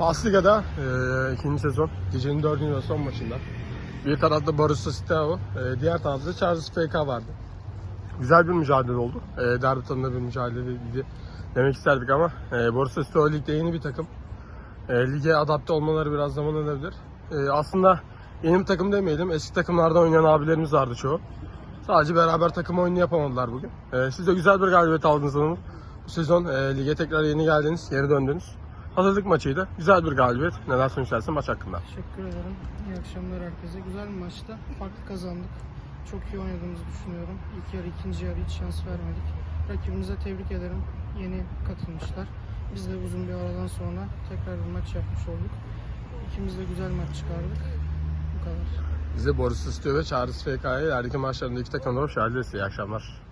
Asliga'da e, ikinci sezon gecenin dördüncü ve son maçında. Bir tarafta Borussia Steaua, e, diğer tarafta Charles FK vardı. Güzel bir mücadele oldu. E, derbi tadında bir mücadeleydi demek isterdik ama e, Borussia Steaua ligde yeni bir takım. E, lige adapte olmaları biraz zaman alabilir. E, aslında yeni bir takım demeyelim. Eski takımlarda oynayan abilerimiz vardı çoğu. Sadece beraber takım oyunu yapamadılar bugün. E, siz de güzel bir galibiyet aldınız hanım. Bu sezon e, lige tekrar yeni geldiniz, geri döndünüz. Hazırlık maçıydı. Güzel bir galibiyet. Neler söylersin maç hakkında? Teşekkür ederim. İyi akşamlar herkese. Güzel bir maçta. Farklı kazandık. Çok iyi oynadığımızı düşünüyorum. İlk yarı, ikinci yarı hiç şans vermedik. Rakibimize tebrik ederim. Yeni katılmışlar. Biz de uzun bir aradan sonra tekrar bir maç yapmış olduk. İkimiz de güzel maç çıkardık. Bu kadar. Bize Borussia Steaua ve Charles FK'ya ilerideki maçlarında iki takımda hoş geldiniz. İyi akşamlar.